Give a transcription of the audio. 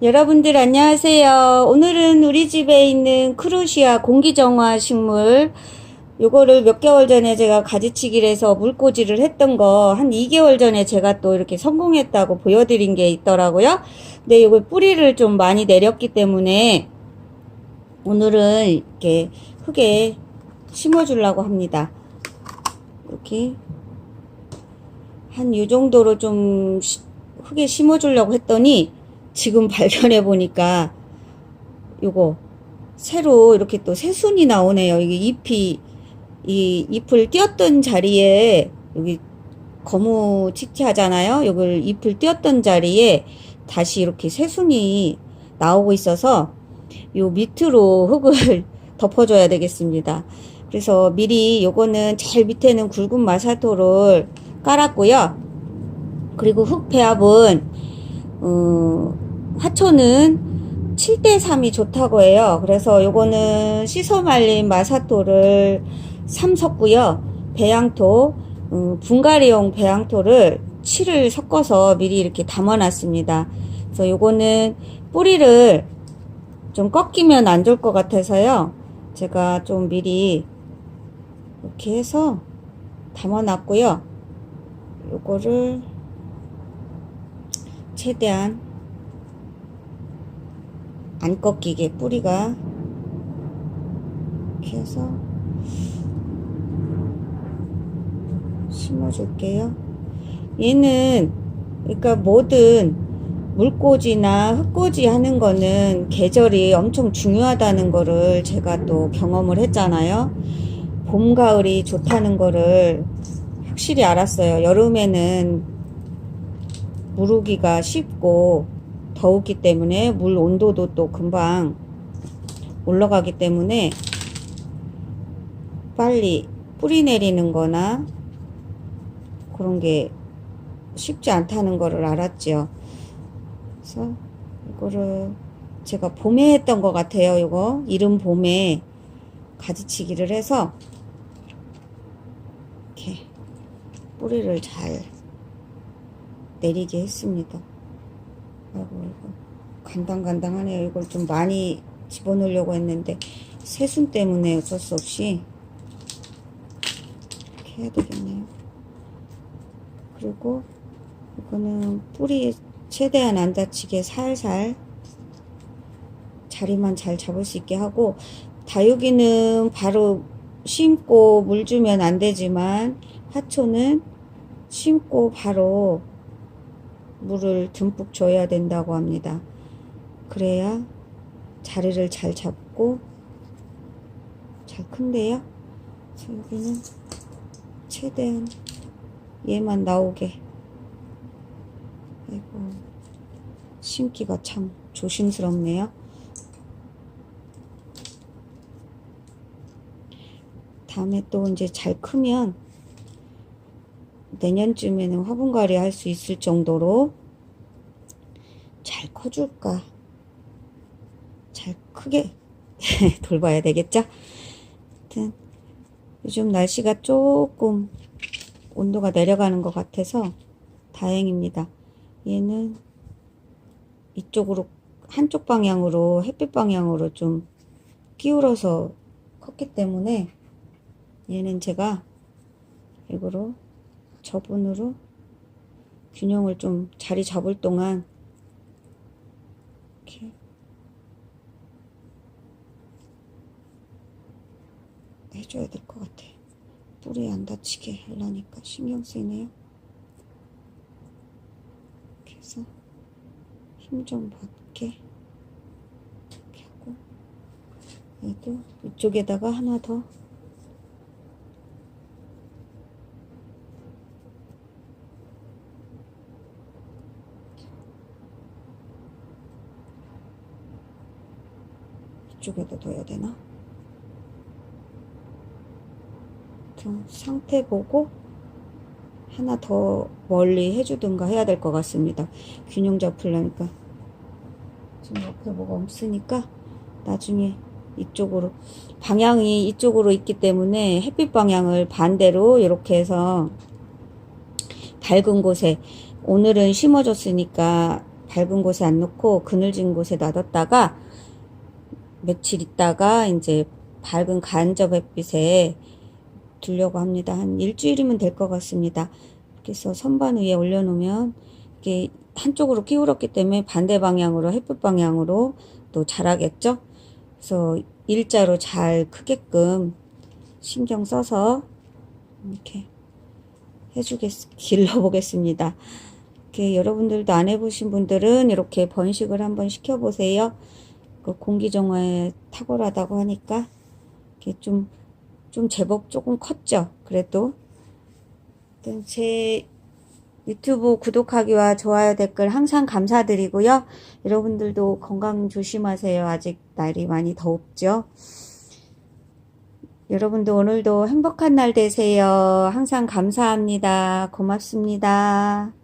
여러분들 안녕하세요. 오늘은 우리 집에 있는 크루시아 공기정화 식물 요거를 몇 개월 전에 제가 가지치기를 해서 물꽂이를 했던 거 한 2개월 전에 제가 또 이렇게 성공했다고 보여드린 게 있더라고요. 근데 요거 뿌리를 좀 많이 내렸기 때문에 오늘은 이렇게 흙에 심어주려고 합니다. 이렇게 한 요 정도로 좀 시- 흙에 심어주려고 했더니 지금 발견해 보니까 요거 새로 이렇게 또 새순이 나오네요. 이게 잎이 이 잎을 띄었던 자리에 여기 거무 치티 하잖아요. 요걸 잎을 띄었던 자리에 다시 이렇게 새순이 나오고 있어서 요 밑으로 흙을 덮어줘야 되겠습니다. 그래서 미리 요거는 제일 밑에는 굵은 마사토를 깔았고요. 그리고 흙 배합은 어, 화초는 7대3이 좋다고 해요. 그래서 요거는 씻어 말린 마사토를 3 섞고요. 배양토, 음, 분갈이용 배양토를 7을 섞어서 미리 이렇게 담아놨습니다. 그래서 요거는 뿌리를 좀 꺾이면 안 좋을 것 같아서요. 제가 좀 미리 이렇게 해서 담아놨고요. 요거를 최대한 안 꺾이게 뿌리가 이렇게 해서 심어줄게요. 얘는 그러니까 뭐든 물꽂이나 흙꽂이 하는 거는 계절이 엄청 중요하다는 거를 제가 또 경험을 했잖아요. 봄, 가을이 좋다는 거를 확실히 알았어요. 여름에는 무르기가 쉽고 더웠기 때문에 물 온도도 또 금방 올라가기 때문에 빨리 뿌리 내리는 거나 그런 게 쉽지 않다는 거를 알았죠. 그래서 이거를 제가 봄에 했던 것 같아요. 이거 이른 봄에 가지치기를 해서 이렇게 뿌리를 잘 내리게 했습니다. 아이고 이거 간당간당하네요. 이걸 좀 많이 집어넣으려고 했는데 새순 때문에 어쩔 수 없이 이렇게 해야 되겠네요. 그리고 이거는 뿌리 최대한 안 다치게 살살 자리만 잘 잡을 수 있게 하고 다육이는 바로 심고 물 주면 안 되지만 화초는 심고 바로 물을 듬뿍 줘야 된다고 합니다. 그래야 자리를 잘 잡고 잘 큰데요. 여기는 최대한 얘만 나오게 아이고 심기가 참 조심스럽네요. 다음에 또 이제 잘 크면 내년쯤에는 화분갈이 할 수 있을 정도로 잘 커줄까 잘 크게 돌봐야 되겠죠? 하여튼 요즘 날씨가 조금 온도가 내려가는 것 같아서 다행입니다. 얘는 이쪽으로 한쪽 방향으로 햇빛 방향으로 좀 기울어서 컸기 때문에 얘는 제가 일부러 저분으로 균형을 좀 자리 잡을 동안 이렇게 해줘야 될 것 같아. 뿌리 안 다치게 하려니까 신경 쓰이네요. 해서 힘 좀 받게 이렇게 하고 얘도 이쪽에다가 하나 더 이쪽에다 둬야 되나? 상태 보고 하나 더 멀리 해주든가 해야 될 것 같습니다. 균형 잡으려니까 지금 옆에 뭐가 없으니까 나중에 이쪽으로 방향이 이쪽으로 있기 때문에 햇빛 방향을 반대로 이렇게 해서 밝은 곳에 오늘은 심어줬으니까 밝은 곳에 안 놓고 그늘진 곳에 놔뒀다가 며칠 있다가 이제 밝은 간접 햇빛에 두려고 합니다. 한 일주일이면 될 것 같습니다. 그래서 선반 위에 올려놓으면 이게 한쪽으로 기울었기 때문에 반대 방향으로 햇빛 방향으로 또 자라겠죠. 그래서 일자로 잘 크게끔 신경 써서 이렇게 해주겠 길러보겠습니다. 이렇게 여러분들도 안 해보신 분들은 이렇게 번식을 한번 시켜보세요. 그 공기 정화에 탁월하다고 하니까 이렇게 좀, 좀 제법 조금 컸죠. 그래도 제 유튜브 구독하기와 좋아요 댓글 항상 감사드리고요. 여러분들도 건강 조심하세요. 아직 날이 많이 더웁죠. 여러분도 오늘도 행복한 날 되세요. 항상 감사합니다. 고맙습니다.